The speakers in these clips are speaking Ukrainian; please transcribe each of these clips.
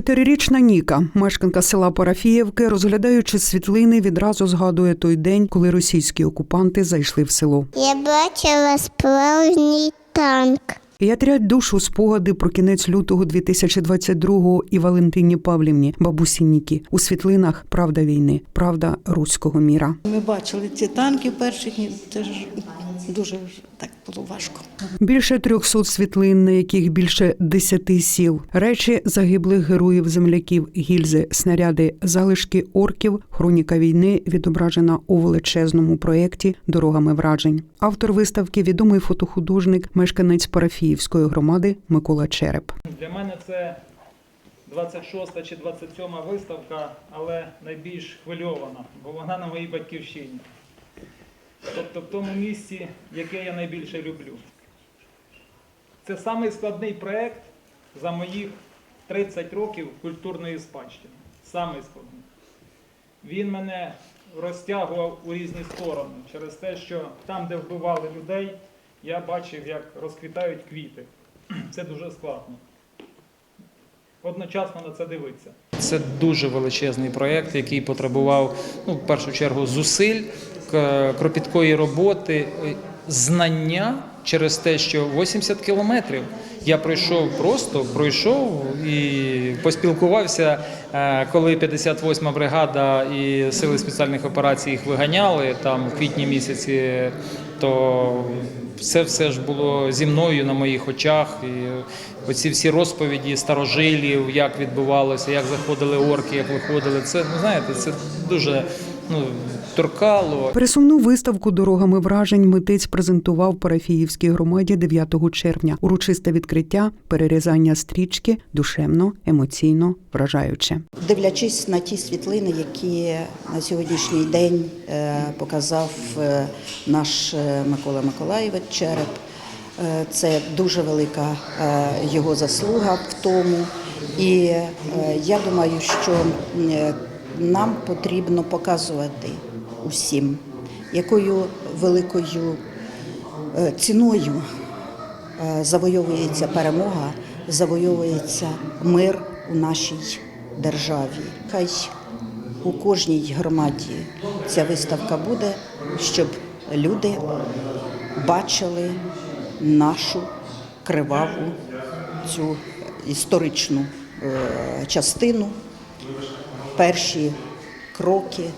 Чотирирічна Ніка, мешканка села Парафіївки, розглядаючи світлини, відразу згадує той день, коли російські окупанти зайшли в село. Я бачила справжній танк. І отряд душу спогади про кінець лютого 2022-го і Валентині Павлівні, бабусі Нікі. У світлинах правда війни, правда руського міра. Ми бачили ці танки перших, і це ж дуже так було важко. Більше 300 світлин, на яких більше 10 сіл, речі загиблих героїв земляків, гільзи, снаряди, залишки орків, хроніка війни відображена у величезному проєкті Дорогами вражень. Автор виставки відомий фотохудожник, мешканець Парафіївської громади Микола Череп. Для мене це 26 чи 27 виставка, але найбільш хвильована, бо вона на моїй батьківщині. Тобто в тому місці, яке я найбільше люблю. Це самий складний проєкт за моїх 30 років культурної спадщини. Самий складний. Він мене розтягував у різні сторони через те, що там, де вбивали людей, я бачив, як розквітають квіти. Це дуже складно. Одночасно на це дивитися. Це дуже величезний проєкт, який потребував ну, в першу чергу зусиль, кропіткої роботи, е, знання через те, що 80 кілометрів я пройшов просто, пройшов і поспілкувався, е, коли 58-ма бригада і сили спеціальних операцій їх виганяли там в квітні місяці, то це все ж було зі мною на моїх очах. І оці всі розповіді старожилів, як відбувалося, як заходили орки, як виходили. Це ну знаєте, це дуже ну торкало. Пересувну виставку дорогами вражень митець презентував парафіївській громаді 9 червня. Урочисте відкриття, перерізання стрічки душевно, емоційно, вражаюче. Дивлячись на ті світлини, які на сьогоднішній день е, показав е, наш е, Микола Миколаєвич Череп, це дуже велика його заслуга в тому. І я думаю, що нам потрібно показувати усім, якою великою е, ціною е, завойовується перемога, завойовується мир у нашій державі. Хай у кожній громаді ця виставка буде, щоб люди бачили нашу криваву цю історичну е, частину, перші кроки,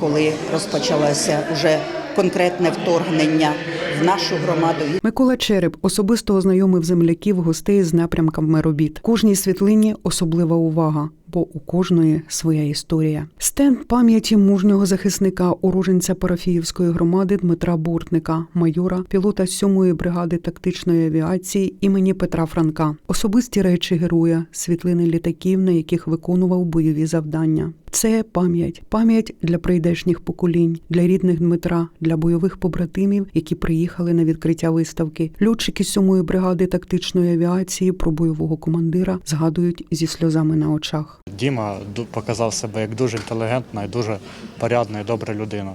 коли розпочалося вже конкретне вторгнення в нашу громаду. Микола Череп особисто ознайомив земляків гостей з напрямками робіт. Кожній світлині особлива увага, бо у кожної своя історія. Стенд пам'яті мужнього захисника, уроженця парафіївської громади Дмитра Бортника, майора, пілота 7-ї бригади тактичної авіації імені Петра Франка, особисті речі героя, світлини літаків, на яких виконував бойові завдання. Це пам'ять, пам'ять для прийдешніх поколінь, для рідних Дмитра, для бойових побратимів, які приїхали на відкриття виставки. Льотчики 7-ї бригади тактичної авіації про бойового командира згадують зі сльозами на очах. Діма показав себе як дуже інтелігентна і дуже порядна і добра людина.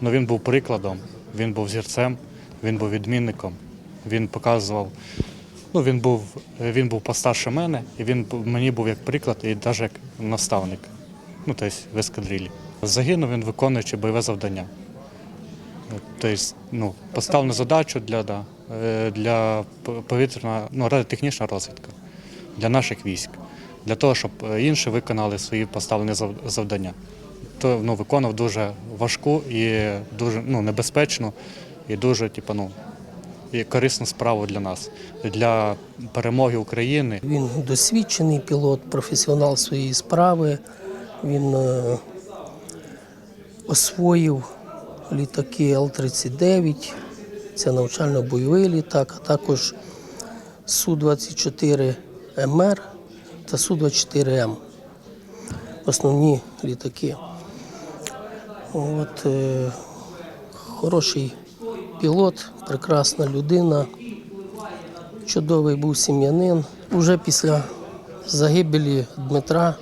Ну, він був прикладом, він був зірцем, він був відмінником, він показував. Ну, він був, він був постарше мене, і він мені був як приклад і навіть як наставник. Ну, тобто в ескадрилі. Загинув він виконуючи бойове завдання. Тобто, ну, поставлену задачу для, да, е, для повітряна, ну, радіотехнічна розвідка для наших військ, для того, щоб е, інші виконали свої поставлені зав- завдання. То ну, виконав дуже важку і дуже ну, небезпечну і дуже типу, ну, і корисну справу для нас, для перемоги України. Він досвідчений пілот, професіонал своєї справи. Він е, освоїв літаки Л-39, це навчально-бойовий літак, а також Су-24 МР та Су-24М. Основні літаки. От, е, хороший пілот, прекрасна людина чудовий був сім'янин. Уже після загибелі Дмитра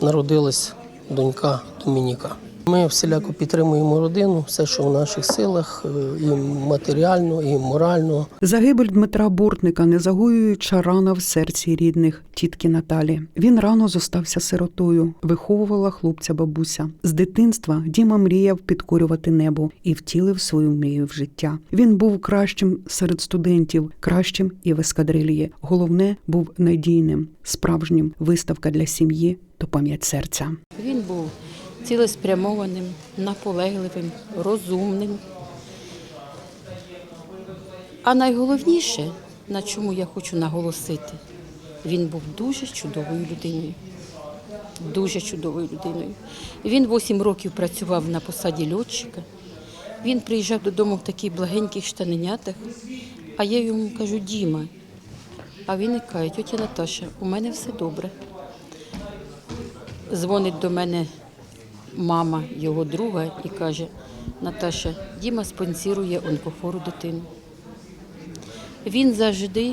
народилась донька Домініка. Ми всіляко підтримуємо родину, все, що в наших силах, і матеріально, і морально. Загибель Дмитра Бортника не загоююча рана в серці рідних тітки Наталі. Він рано зостався сиротою, виховувала хлопця бабуся. З дитинства Діма мріяв підкорювати небо і втілив свою мрію в життя. Він був кращим серед студентів, кращим і в ескадрилії. Головне був надійним, справжнім виставка для сім'ї то пам'ять серця. Він був цілеспрямованим, наполегливим, розумним. А найголовніше, на чому я хочу наголосити, він був дуже чудовою людиною. Дуже чудовою людиною. Він 8 років працював на посаді льотчика. Він приїжджав додому в таких благеньких штаненятах, а я йому кажу, Діма. А він і каже, тетя Наташа, у мене все добре. Дзвонить до мене мама його друга і каже: Наташа, Діма спонсірує онкохвору дитину. Він завжди,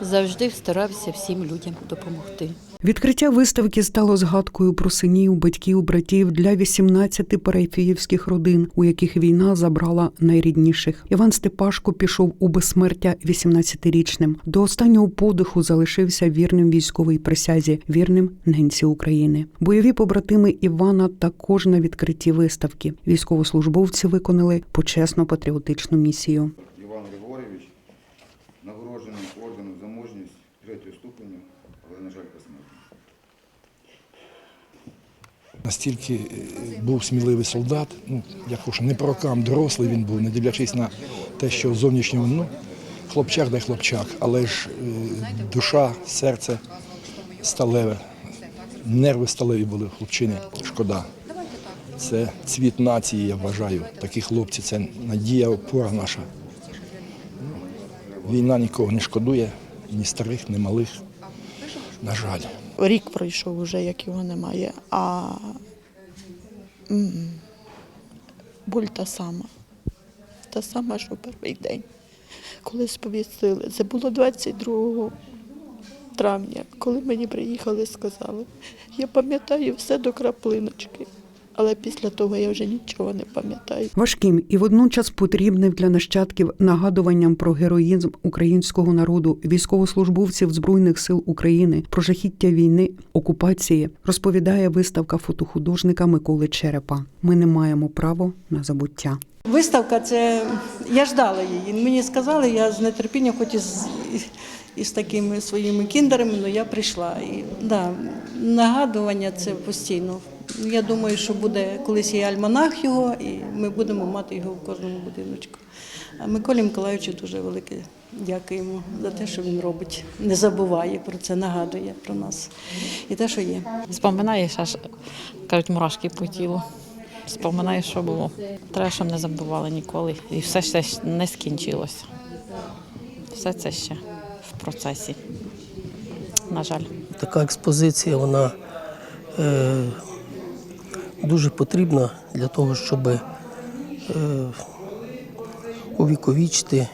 завжди старався всім людям допомогти. Відкриття виставки стало згадкою про синів, батьків, братів для 18 парафіївських родин, у яких війна забрала найрідніших. Іван Степашко пішов у безсмертя 18-річним. До останнього подиху залишився вірним військовій присязі, вірним ненці України. Бойові побратими Івана також на відкритті виставки. Військовослужбовці виконали почесну патріотичну місію. Іван Григорьович нагороджений орденом за мужність третього ступеню, але, на жаль, посмертно. Настільки е, був сміливий солдат, ну, я кажу, не по рокам дорослий він був, не дивлячись на те, що зовнішнього, ну, хлопчак дай хлопчак, але ж е, душа, серце сталеве, нерви сталеві були хлопчини, шкода. Це цвіт нації, я вважаю. Такі хлопці, це надія, опора наша. Ну, Війна нікого не шкодує, ні старих, ні малих. На жаль. Рік пройшов уже, як його немає, а боль та сама. Та сама, що перший день, коли сповістили. Це було 22 травня, коли мені приїхали, сказали. Я пам'ятаю все до краплиночки, але після того я вже нічого не пам'ятаю. Важким і водночас потрібним для нащадків нагадуванням про героїзм українського народу, військовослужбовців збройних сил України, про жахіття війни, окупації, розповідає виставка фотохудожника Миколи Черепа. Ми не маємо права на забуття. Виставка це я ждала її. Мені сказали, я з нетерпінням, хоч і з, із такими своїми кіндерами, але я прийшла. І да, нагадування це постійно. Я думаю, що буде колись є альманах його, і ми будемо мати його в кожному будиночку. А Миколі Миколаївичу дуже велике дякуємо за те, що він робить. Не забуває про це, нагадує про нас і те, що є. Споминаєш, аж кажуть, мурашки по тілу. Споминаєш, що було. Треба, щоб не забували ніколи. І все ще не скінчилося. Все це ще в процесі. На жаль. Така експозиція вона е, дуже потрібна для того, щоб е, увіковічити,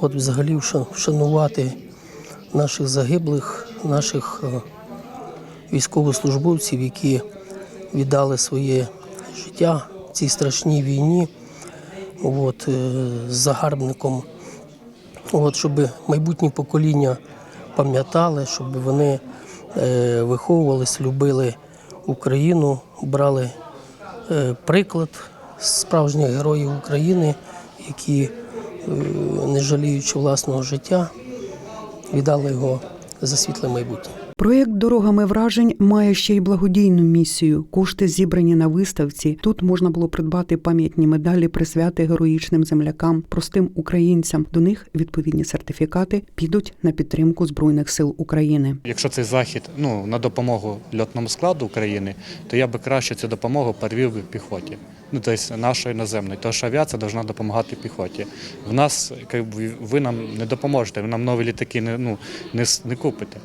от взагалі вша- вшанувати наших загиблих, наших е, військовослужбовців, які віддали своє життя в цій страшній війні от, е, з загарбником. От, щоб майбутні покоління пам'ятали, щоб вони е, виховувались, любили Україну, брали е, приклад справжніх героїв України, які, е, не жаліючи власного життя, віддали його за світле майбутнє. Проєкт Дорогами вражень має ще й благодійну місію. Кошти зібрані на виставці. Тут можна було придбати пам'ятні медалі, присвяти героїчним землякам, простим українцям. До них відповідні сертифікати підуть на підтримку збройних сил України. Якщо цей захід ну, на допомогу льотному складу України, то я би краще цю допомогу перевів би піхоті. Ну, тобто нашої наземної. Тому що авіація повинна допомагати піхоті. В нас, ви нам не допоможете, ви нам нові літаки не, ну, не, не купите.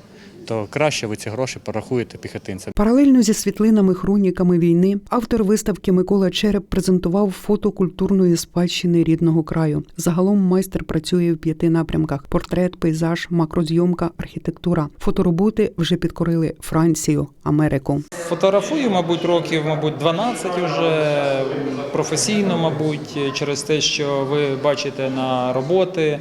То краще ви ці гроші порахуєте піхотинцям. Паралельно зі світлинами хроніками війни автор виставки Микола Череп презентував фото культурної спадщини рідного краю. Загалом майстер працює в п'яти напрямках: портрет, пейзаж, макрозйомка, архітектура. Фотороботи вже підкорили Францію, Америку. Фотографую, мабуть, років, мабуть, 12 вже професійно, мабуть, через те, що ви бачите на роботи.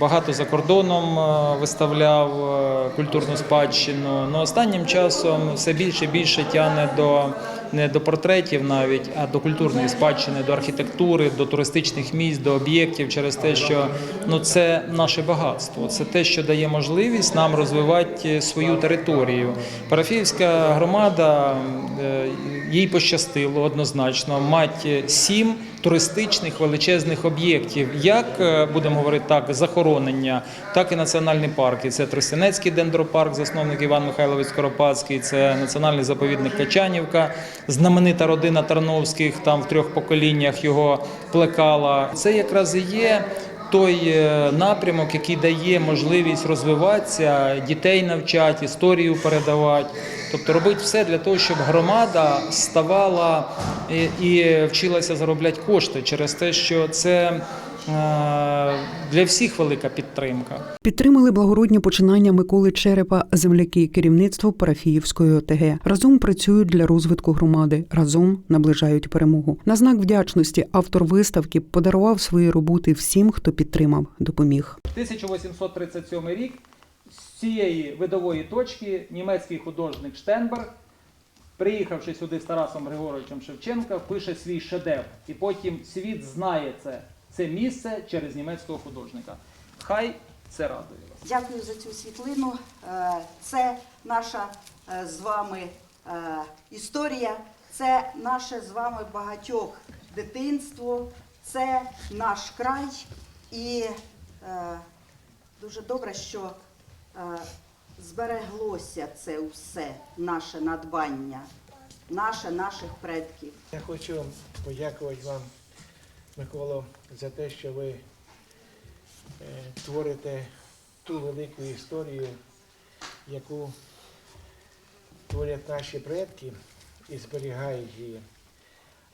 Багато за кордоном е, виставляв е, культурну спадщину. Ну, останнім часом все більше і більше тягне до не до портретів навіть, а до культурної спадщини, до архітектури, до туристичних місць, до об'єктів через те, що ну це наше багатство. Це те, що дає можливість нам розвивати свою територію. Парафіївська громада е, їй пощастило однозначно мати сім туристичних величезних об'єктів, як е, будемо говорити так, захоронення, так і національні парки. Це Тростянецький дендропарк, засновник Іван Михайлович Скоропадський, це національний заповідник Качанівка, знаменита родина Тарновських, там в трьох поколіннях його плекала. Це якраз і є. Той е, напрямок, який дає можливість розвиватися, дітей навчати, історію передавати, тобто робити все для того, щоб громада ставала е, і вчилася заробляти кошти через те, що це для всіх велика підтримка. Підтримали благородні починання Миколи Черепа земляки керівництво Парафіївської ОТГ. Разом працюють для розвитку громади, разом наближають перемогу. На знак вдячності автор виставки подарував свої роботи всім, хто підтримав, допоміг. 1837 рік з цієї видової точки німецький художник Штенберг, приїхавши сюди з Тарасом Григоровичем Шевченка, пише свій шедевр. І потім світ знає це, це місце через німецького художника. Хай це радує вас. Дякую за цю світлину. Е, Це наша е, з вами е, історія, це наше з вами багатьох дитинство, це наш край. І дуже добре, що збереглося це все, наше надбання, наше, наших предків. Я хочу подякувати вам, Миколо, за те, що ви е, творите ту велику історію, яку творять наші предки і зберігають її.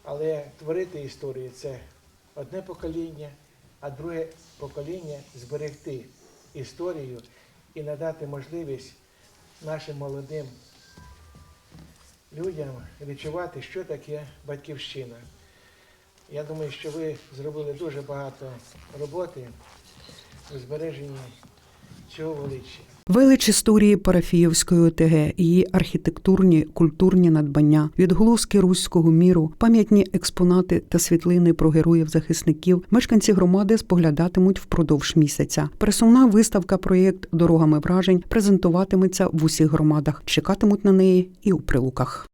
Але творити історію це одне покоління, а друге покоління зберегти історію і надати можливість нашим молодим людям відчувати, що таке батьківщина. Я думаю, що ви зробили дуже багато роботи у збереженні цього величчя. Велич історії Парафіївської ОТГ, її архітектурні, культурні надбання, відголоски руського міру, пам'ятні експонати та світлини про героїв-захисників мешканці громади споглядатимуть впродовж місяця. Пересувна виставка проєкт Дорогами вражень презентуватиметься в усіх громадах. Чекатимуть на неї і у прилуках.